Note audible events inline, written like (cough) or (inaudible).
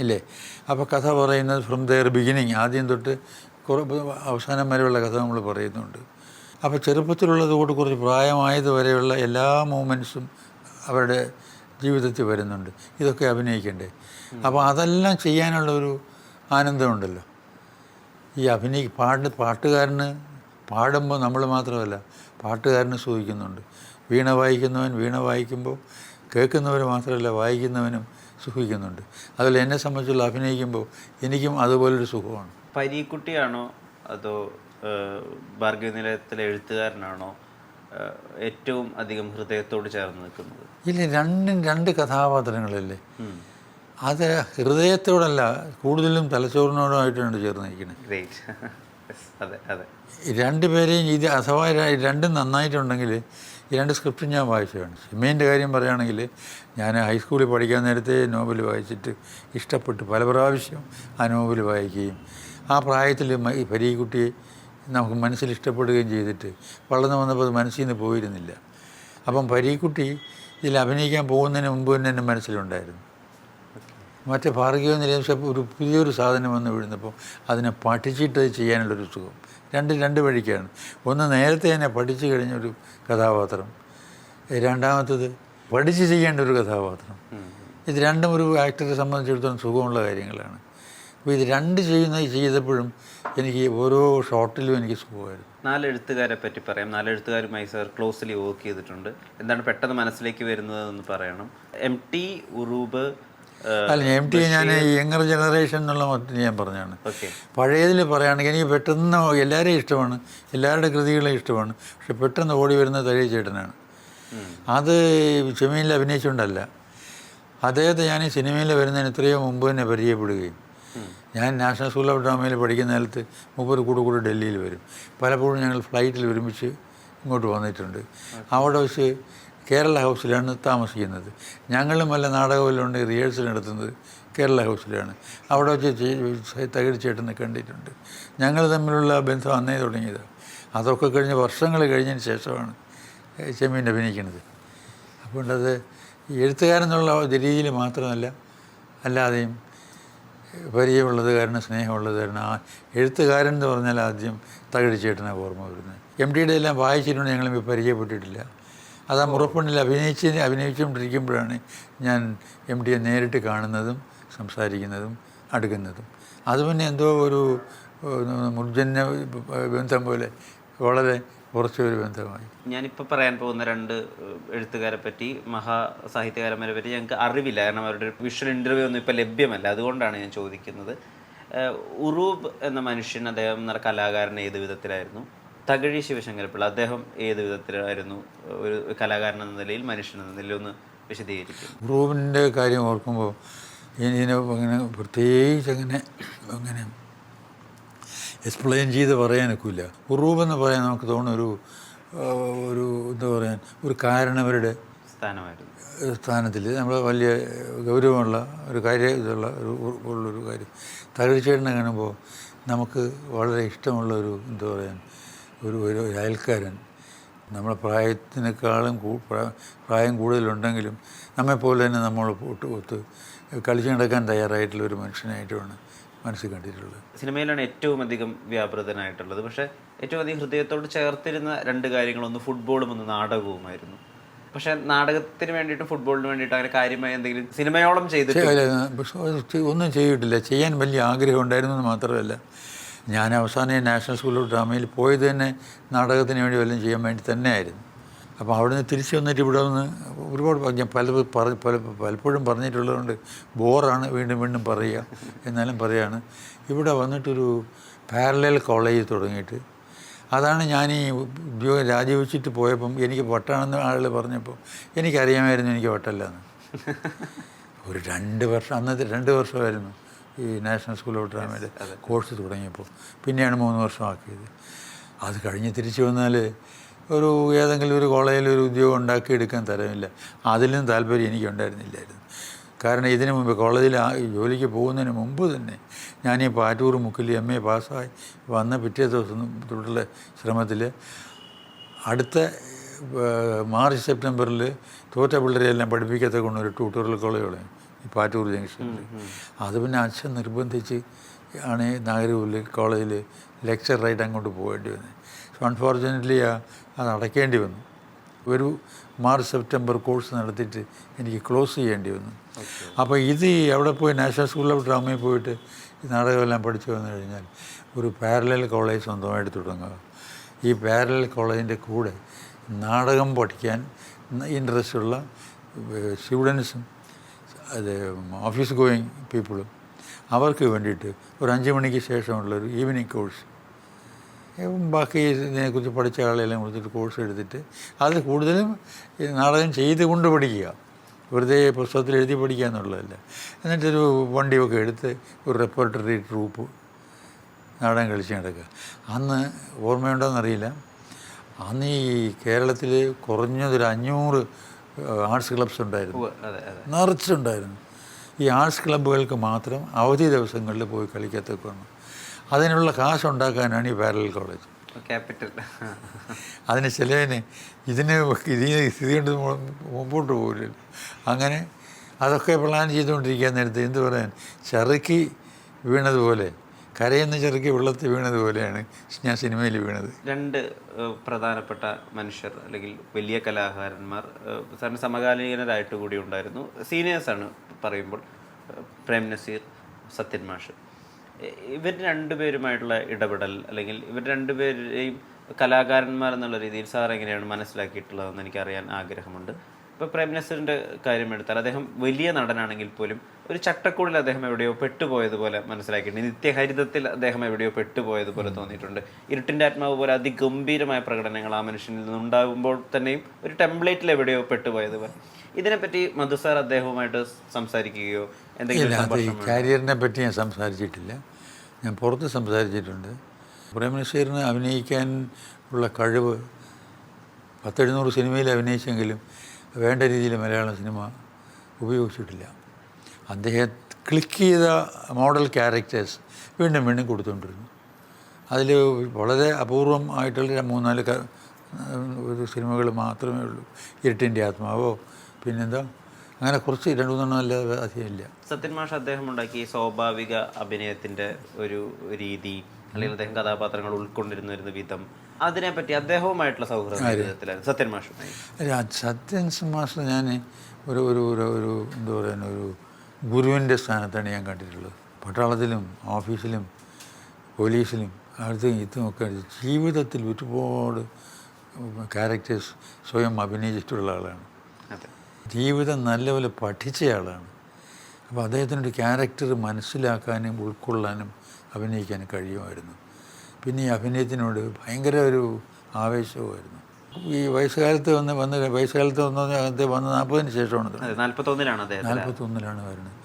ഇല്ലേ? അപ്പോൾ കഥ പറയുന്നത് ഫ്രം ദെയർ ബിഗിനിങ് ആദ്യം തൊട്ട് കുറേ അവസാനം വരെയുള്ള കഥ നമ്മൾ പറയുന്നുണ്ട്. അപ്പോൾ ചെറുപ്പത്തിലുള്ളത് കൂടെ കുറച്ച് പ്രായമായത് വരെയുള്ള എല്ലാ മൂമെന്റ്സും അവരുടെ ജീവിതത്തിൽ വരുന്നുണ്ട്. ഇതൊക്കെ അഭിനയിക്കണ്ടേ? അപ്പോൾ അതെല്ലാം ചെയ്യാനുള്ള ഒരു ആനന്ദമുണ്ടല്ലോ. ഈ അഭിനയി പാട്ട് പാട്ടുകാരന് പാടുമ്പോൾ നമ്മൾ മാത്രമല്ല പാട്ടുകാരന് സൂചിക്കുന്നുണ്ട് വീണ വായിക്കുന്നവൻ വീണ വായിക്കുമ്പോൾ കേൾക്കുന്നവർ മാത്രമല്ല വായിക്കുന്നവനും സുഖിക്കുന്നുണ്ട്. അതുപോലെ എന്നെ സംബന്ധിച്ചുള്ള അഭിനയിക്കുമ്പോൾ എനിക്കും അതുപോലൊരു സുഖമാണ്. പരീക്കുട്ടിയാണോ? അതോ ഭാർഗവ നിലയത്തിലെ എഴുത്തുകാരനാണോ? ഏറ്റവും അധികം ഹൃദയത്തോട് ചേർന്ന് നിൽക്കുന്നത്? ഇല്ല രണ്ടും രണ്ട് കഥാപാത്രങ്ങളല്ലേ. അത് ഹൃദയത്തോടല്ല കൂടുതലും തലച്ചോറിനോടുമായിട്ടാണ് ചേർന്നിരിക്കുന്നത് ഗ്രേറ്റ് (laughs) അതെ അതെ. രണ്ടുപേരെയും രണ്ട് പേരെയും ഇത് അഥവാ രണ്ടും നന്നായിട്ടുണ്ടെങ്കിൽ ഈ രണ്ട് സ്ക്രിപ്റ്റും ഞാൻ വായിച്ചതാണ്. സിമേന്റെ കാര്യം പറയുകയാണെങ്കിൽ ഞാൻ ഹൈസ്കൂളിൽ പഠിക്കാൻ നേരത്തെ നോവൽ വായിച്ചിട്ട് ഇഷ്ടപ്പെട്ട്. പല പ്രാവശ്യം ആ നോവൽ വായിക്കുകയും ആ പ്രായത്തിൽ ഈ പരീക്കുട്ടിയെ നമുക്ക് മനസ്സിൽ ഇഷ്ടപ്പെടുകയും ചെയ്തിട്ട് വളർന്നു വന്നപ്പോൾ അത് മനസ്സിൽ നിന്ന് പോയിരുന്നില്ല. അപ്പം പരീക്കുട്ടി ഇതിൽ അഭിനയിക്കാൻ പോകുന്നതിന് മുമ്പ് തന്നെ എന്റെ മനസ്സിലുണ്ടായിരുന്നു. മറ്റേ ഭാർഗവ നിലയം ഒരു പുതിയൊരു സാധനം വന്ന് വീഴുന്നപ്പോൾ അതിനെ പഠിച്ചിട്ട് ചെയ്യാനുള്ളൊരു സുഖം. രണ്ട് രണ്ട് വഴിക്കാണ്. ഒന്ന് നേരത്തെ തന്നെ പഠിച്ചു കഴിഞ്ഞൊരു കഥാപാത്രം. രണ്ടാമത്തത് പഠിച്ച് ചെയ്യേണ്ട ഒരു കഥാപാത്രം. ഇത് രണ്ടും ഒരു ആക്ടറെ സംബന്ധിച്ചിടത്തോളം സുഖമുള്ള കാര്യങ്ങളാണ്. അപ്പോൾ ഇത് രണ്ട് ചെയ്യുന്ന ചെയ്തപ്പോഴും എനിക്ക് ഓരോ ഷോട്ടിലും എനിക്ക് സുഖമായിരുന്നു. നാല് എഴുത്തുകാരെ പറ്റി പറയാം. നാല് എഴുത്തുകാരുമായി സാർ ക്ലോസ്ലി വർക്ക് ചെയ്തിട്ടുണ്ട്. എന്താണ് പെട്ടെന്ന് മനസ്സിലേക്ക് വരുന്നതെന്ന് പറയണം. എം ടി ഉറൂബ് അല്ല എം ടി ഞാൻ യങ്ങർ ജനറേഷൻ എന്നുള്ള മൊത്തം ഞാൻ പറഞ്ഞാണ് പഴയതിൽ പറയുകയാണെങ്കിൽ എനിക്ക് പെട്ടെന്ന് എല്ലാവരെയും ഇഷ്ടമാണ്. എല്ലാവരുടെ കൃതികളെയും ഇഷ്ടമാണ്. പക്ഷെ പെട്ടെന്ന് ഓടി വരുന്ന തഴയ ചേട്ടനാണ്. അത് സിനിമയിൽ അഭിനയിച്ചുകൊണ്ടല്ല. അദ്ദേഹത്തെ ഞാൻ ഈ സിനിമയിൽ വരുന്നതിന് എത്രയോ മുമ്പ് തന്നെ പരിചയപ്പെടുകയും ഞാൻ നാഷണൽ സ്കൂൾ ഓഫ് ഡ്രാമയിൽ പഠിക്കുന്ന കാലത്ത് മുപ്പത് കൂടെ കൂടെ ഡൽഹിയിൽ വരും. പലപ്പോഴും ഞങ്ങൾ ഫ്ലൈറ്റിൽ ഒരുമിച്ച് ഇങ്ങോട്ട് വന്നിട്ടുണ്ട്. അവിടെ വെച്ച് കേരള ഹൗസിലാണ് താമസിക്കുന്നത്. ഞങ്ങളും വല്ല നാടകമെല്ലാം റിഹേഴ്സൽ നടത്തുന്നത് കേരള ഹൗസിലാണ്. അവിടെ വെച്ച് തകഴി ചേട്ടനെ കണ്ടിട്ടുണ്ട്. ഞങ്ങൾ തമ്മിലുള്ള ബന്ധം അന്നേ തുടങ്ങിയത്. അതൊക്കെ കഴിഞ്ഞ് വർഷങ്ങൾ കഴിഞ്ഞതിന് ശേഷമാണ് ചെമ്മീൻ അഭിനയിക്കുന്നത്. അതുകൊണ്ട് അത് എഴുത്തുകാരെന്നുള്ള രീതിയിൽ മാത്രമല്ല അല്ലാതെയും പരിചയമുള്ളത് കാരണം സ്നേഹമുള്ളത് കാരണം ആ എഴുത്തുകാരൻ എന്ന് പറഞ്ഞാൽ ആദ്യം തകഴി ചേട്ടനാണ് ഓർമ്മ വരുന്നത്. എം ഡിയുടെ എല്ലാം വായിച്ചിട്ടുണ്ട് ഞങ്ങളും പരിചയപ്പെട്ടിട്ടില്ല. അത് ആ മുറപ്പെണ്ണിൽ അഭിനയിച്ച് അഭിനയിച്ചുകൊണ്ടിരിക്കുമ്പോഴാണ് ഞാൻ എം ഡിയെ നേരിട്ട് കാണുന്നതും സംസാരിക്കുന്നതും അടുക്കുന്നതും. അത് പിന്നെ എന്തോ ഒരു മുർജന്യ ബന്ധം പോലെ വളരെ കുറച്ചൊരു ബന്ധമായി. ഞാനിപ്പോൾ പറയാൻ പോകുന്ന രണ്ട് എഴുത്തുകാരെ പറ്റി മഹാസാഹിത്യകാരന്മാരെ പറ്റി ഞങ്ങൾക്ക് അറിവില്ല. കാരണം അവരുടെ വിഷ്വൽ ഇന്റർവ്യൂ ഒന്നും ഇപ്പോൾ ലഭ്യമല്ല. അതുകൊണ്ടാണ് ഞാൻ ചോദിക്കുന്നത്. ഉറൂബ് എന്ന മനുഷ്യൻ അദ്ദേഹം എന്ന കലാകാരൻ ഏത് വിധത്തിലായിരുന്നു? തകഴി ശിവശങ്കരപ്പിള്ള അദ്ദേഹം ഏത് വിധത്തിലായിരുന്നു ഒരു കലാകാരൻ എന്ന നിലയിൽ മനുഷ്യൻ എന്ന നിലയിൽ ഒന്ന് വിശദീകരിക്കും. റൂമിന്റെ കാര്യം ഓർക്കുമ്പോൾ ഇതിനെ അങ്ങനെ പ്രത്യേകിച്ച് അങ്ങനെ അങ്ങനെ എക്സ്പ്ലെയിൻ ചെയ്ത് പറയാനൊക്കില്ല. ഉറൂബ് എന്ന് പറയാൻ നമുക്ക് തോന്നുന്ന ഒരു ഒരു എന്താ പറയാൻ ഒരു കാരണവരുടെ സ്ഥാനമായിരുന്നു. സ്ഥാനത്തിൽ നമ്മൾ വലിയ ഗൗരവമുള്ള ഒരു കാര്യ ഇതുള്ള ഒരു ഉള്ളൊരു കാര്യം. തകഴ്ചേട്ടനെ കാണുമ്പോൾ നമുക്ക് വളരെ ഇഷ്ടമുള്ള ഒരു എന്താ പറയാൻ ഒരു ഒരു അയൽക്കാരൻ. നമ്മളെ പ്രായത്തിനേക്കാളും പ്രായം കൂടുതലുണ്ടെങ്കിലും നമ്മെപ്പോലെ തന്നെ നമ്മൾ ഒട്ട് ഒത്ത് കളിച്ചു നടക്കാൻ തയ്യാറായിട്ടുള്ള ഒരു മനുഷ്യനായിട്ടുമാണ് മനസ്സിൽ കണ്ടിട്ടുള്ളത്. സിനിമയിലാണ് ഏറ്റവും അധികം വ്യാപൃതനായിട്ടുള്ളത്. പക്ഷേ ഏറ്റവും അധികം ഹൃദയത്തോട് ചേർത്തിരുന്ന രണ്ട് കാര്യങ്ങളൊന്ന് ഫുട്ബോളും ഒന്ന് നാടകവുമായിരുന്നു. പക്ഷേ നാടകത്തിന് വേണ്ടിയിട്ടും ഫുട്ബോളിന് വേണ്ടിയിട്ടും അങ്ങനെ കാര്യമായി എന്തെങ്കിലും സിനിമയോളം ചെയ്തിട്ട് അല്ല, പക്ഷെ അത് ചെ- ഒന്നും ചെയ്തിട്ടില്ല. ചെയ്യാൻ വലിയ ആഗ്രഹം ഉണ്ടായിരുന്നു എന്ന് മാത്രമല്ല. ഞാൻ അവസാനം നാഷണൽ സ്കൂൾ ഓഫ് ഡ്രാമയിൽ പോയത് തന്നെ നാടകത്തിന് വേണ്ടി വല്ലതും ചെയ്യാൻ വേണ്ടി തന്നെയായിരുന്നു. അപ്പോൾ അവിടെ നിന്ന് തിരിച്ചു വന്നിട്ട് ഇവിടെ വന്ന് ഒരുപാട് ഞാൻ പല പറ പല പലപ്പോഴും പറഞ്ഞിട്ടുള്ളതുകൊണ്ട് ബോറാണ് വീണ്ടും വീണ്ടും പറയുക. എന്നാലും പറയാണ്. ഇവിടെ വന്നിട്ടൊരു പാരലൽ കോളേജ് തുടങ്ങിയിട്ട്. അതാണ് ഞാൻ ഈ ഉദ്യോഗം രാജിവെച്ചിട്ട് പോയപ്പം എനിക്ക് വട്ടാണെന്ന് ആളുകൾ പറഞ്ഞപ്പോൾ എനിക്കറിയാമായിരുന്നു എനിക്ക് വട്ടല്ലെന്ന്. ഒരു രണ്ട് വർഷം അന്നത്തെ രണ്ട് വർഷമായിരുന്നു. ഈ നാഷണൽ സ്കൂൾ ഓഫ് ഡ്രാമയുടെ കോഴ്സ് തുടങ്ങിയപ്പോൾ പിന്നെയാണ് മൂന്ന് വർഷമാക്കിയത്. അത് കഴിഞ്ഞ് തിരിച്ചു വന്നാൽ ഒരു ഏതെങ്കിലും ഒരു കോളേജിൽ ഒരു ഉദ്യോഗം ഉണ്ടാക്കിയെടുക്കാൻ തരമില്ല. അതിലും താല്പര്യം എനിക്കുണ്ടായിരുന്നില്ലായിരുന്നു. കാരണം ഇതിനു മുമ്പ് കോളേജിൽ ആ ജോലിക്ക് പോകുന്നതിന് മുമ്പ് തന്നെ ഞാൻ ഈ പാറ്റൂർ മുക്കിൽ എം എ പാസ്സായി വന്ന പിറ്റേ ദിവസം തൊട്ടുള്ള ശ്രമത്തിൽ അടുത്ത മാർച്ച് സെപ്റ്റംബറിൽ തോറ്റ പിള്ളേരെല്ലാം പഠിപ്പിക്കത്തക്കൊണ്ട് ഒരു ട്യൂട്ടോറിയൽ കോളേജ് തുടങ്ങി. ഈ പാറ്റൂർ ജംഗ്ഷനിൽ. അത് പിന്നെ അച്ഛൻ നിർബന്ധിച്ച് ആണ് നാഗരൂരിൽ കോളേജിൽ ലെക്ചറായിട്ട് അങ്ങോട്ട് പോകേണ്ടി വന്നത് സോ അൺഫോർച്ചുനേറ്റ്ലി അത് അടയ്ക്കേണ്ടി വന്നു. ഒരു മാർച്ച് സെപ്റ്റംബർ കോഴ്സ് നടത്തിയിട്ട് എനിക്ക് ക്ലോസ് ചെയ്യേണ്ടി വന്നു. അപ്പോൾ ഇത് അവിടെ പോയി നാഷണൽ സ്കൂൾ ഓഫ് ഡ്രാമയിൽ പോയിട്ട് നാടകമെല്ലാം പഠിച്ചു വന്നു കഴിഞ്ഞാൽ ഒരു പാരലൽ കോളേജ് സ്വന്തമായിട്ട് തുടങ്ങുക. ഈ പാരലൽ കോളേജിന്റെ കൂടെ നാടകം പഠിക്കാൻ ഇൻട്രസ്റ്റുള്ള സ്റ്റുഡൻസും അത് ഓഫീസ് ഗോയിങ് പീപ്പിളും അവർക്ക് വേണ്ടിയിട്ട് ഒരു അഞ്ച് മണിക്ക് ശേഷമുള്ളൊരു ഈവനിങ് കോഴ്സ് ബാക്കി ഇതിനെക്കുറിച്ച് പഠിച്ച ആളെല്ലാം കൊടുത്തിട്ട് കോഴ്സ് എടുത്തിട്ട് അത് കൂടുതലും നാടകം ചെയ്തുകൊണ്ട് പഠിക്കുക. വെറുതെ പുസ്തകത്തിൽ എഴുതി പഠിക്കുക എന്നുള്ളതല്ല. എന്നിട്ടൊരു വണ്ടിയൊക്കെ എടുത്ത് ഒരു റെപ്പർട്ടറി ട്രൂപ്പ് നാടകം കളിച്ച് നടക്കുക. അന്ന് ഓർമ്മയുണ്ടോയെന്നറിയില്ല അന്ന് ഈ കേരളത്തിൽ കുറഞ്ഞതൊരു അഞ്ഞൂറ് ആർട്സ് ക്ലബ്സ് ഉണ്ടായിരുന്നു. നിറച്ചുണ്ടായിരുന്നു. ഈ ആർട്സ് ക്ലബ്ബുകൾക്ക് മാത്രം അവധി ദിവസങ്ങളിൽ പോയി കളിക്കത്തൊക്കെ വന്നു അതിനുള്ള കാശുണ്ടാക്കാനാണ് ഈ പാരലൽ കോളേജ്. ക്യാപിറ്റൽ. അതിന് ചിലവിന് ഇതിന് ഇതിന് സ്ഥിതി കൊണ്ട് മുമ്പോട്ട് പോകില്ലല്ലോ അങ്ങനെ അതൊക്കെ പ്ലാൻ ചെയ്തുകൊണ്ടിരിക്കാൻ നേരത്തെ എന്ത് പറയാൻ? ചെറുക്കി വീണതുപോലെ കരയുന്ന ചെറുക്കി വെള്ളത്തിൽ വീണത് പോലെയാണ് ഞാൻ സിനിമയിൽ വീണത്. രണ്ട് പ്രധാനപ്പെട്ട മനുഷ്യർ അല്ലെങ്കിൽ വലിയ കലാകാരന്മാർ സാറിന് സമകാലീനരായിട്ട് കൂടി ഉണ്ടായിരുന്നു. സീനിയേഴ്സാണ് പറയുമ്പോൾ പ്രേം നസീർ സത്യൻ മാഷ്. ഇവർ രണ്ടുപേരുമായിട്ടുള്ള ഇടപെടൽ അല്ലെങ്കിൽ ഇവർ രണ്ടുപേരെയും കലാകാരന്മാർ എന്നുള്ള രീതിയിൽ സാർ എങ്ങനെയാണ് മനസ്സിലാക്കിയിട്ടുള്ളതെന്ന് എനിക്കറിയാൻ ആഗ്രഹമുണ്ട്. ഇപ്പോൾ പ്രേം നസീറിന്റെ കാര്യം എടുത്താൽ അദ്ദേഹം വലിയ നടനാണെങ്കിൽ പോലും ഒരു ചട്ടക്കൂടിൽ അദ്ദേഹം എവിടെയോ പെട്ടുപോയതുപോലെ മനസ്സിലാക്കിയിട്ടുണ്ട്. നിത്യഹരിതത്തിൽ അദ്ദേഹം എവിടെയോ പെട്ടുപോയതുപോലെ തോന്നിയിട്ടുണ്ട്. ഇരുട്ടിന്റെ ആത്മാവ് പോലെ അതിഗംഭീരമായ പ്രകടനങ്ങൾ ആ മനുഷ്യനിൽ നിന്നുണ്ടാകുമ്പോൾ തന്നെയും ഒരു ടെംപ്ലേറ്റിൽ എവിടെയോ പെട്ടുപോയതുപോലെ. ഇതിനെപ്പറ്റി മധു സാർ അദ്ദേഹവുമായിട്ട് സംസാരിക്കുകയോ എന്തെങ്കിലും കരിയറിനെ പറ്റി ഞാൻ സംസാരിച്ചിട്ടില്ല. ഞാൻ പുറത്ത് സംസാരിച്ചിട്ടുണ്ട്. പ്രേമനസീറിന് അഭിനയിക്കാൻ ഉള്ള കഴിവ് പത്തെഴുന്നൂറ് സിനിമയിൽ അഭിനയിച്ചെങ്കിലും വേണ്ട രീതിയിൽ മലയാള സിനിമ ഉപയോഗിച്ചിട്ടില്ല. അദ്ദേഹം ക്ലിക്ക് ചെയ്ത മോഡൽ ക്യാരക്ടേഴ്സ് വീണ്ടും വീണ്ടും കൊടുത്തുകൊണ്ടിരുന്നു. അതിൽ വളരെ അപൂർവം ആയിട്ടുള്ള മൂന്നാൽ ഒരു സിനിമകൾ മാത്രമേ ഉള്ളൂ. ഇരുട്ടിന്റെ ആത്മാവോ പിന്നെന്താ? അങ്ങനെ കുറച്ച് രണ്ട് മൂന്നെണ്ണം അല്ലാതെ ഇല്ല. സത്യൻ മാഷ് അദ്ദേഹം ഉണ്ടാക്കിയ സ്വാഭാവിക അഭിനയത്തിന്റെ ഒരു രീതി അല്ലെങ്കിൽ അദ്ദേഹം കഥാപാത്രങ്ങൾ ഉൾക്കൊണ്ടിരുന്ന വിധം അതിനെപ്പറ്റി അദ്ദേഹവുമായിട്ടുള്ള സൗഹൃദം സത്യൻ മാഷ്. സത്യൻ മാഷ് ഞാൻ ഒരു ഒരു ഒരു ഒരു എന്താ പറയുക ഒരു ഗുരുവിന്റെ സ്ഥാനത്താണ് ഞാൻ കണ്ടിട്ടുള്ളത്. പട്ടാളത്തിലും ഓഫീസിലും പോലീസിലും അടുത്തും ഇതുമൊക്കെ ജീവിതത്തിൽ ഒരുപാട് ക്യാരക്ടേഴ്സ് സ്വയം അഭിനയിച്ചിട്ടുള്ള ആളാണ്. ജീവിതം നല്ലപോലെ പഠിച്ച ആളാണ്. അപ്പോൾ അദ്ദേഹത്തിനൊരു ക്യാരക്ടർ മനസ്സിലാക്കാനും ഉൾക്കൊള്ളാനും അഭിനയിക്കാനും കഴിയുമായിരുന്നു. പിന്നെ ഈ അഭിനയത്തിനോട് ഭയങ്കര ഒരു ആവേശവുമായിരുന്നു. ഈ വയസ്സുകാലത്ത് വന്ന് വന്ന് വയസ്സുകാലത്ത് വന്ന് അദ്ദേഹം വന്ന് നാൽപ്പതിന് ശേഷമാണ് നാൽപ്പത്തൊന്നിലാണ് വരുന്നത്.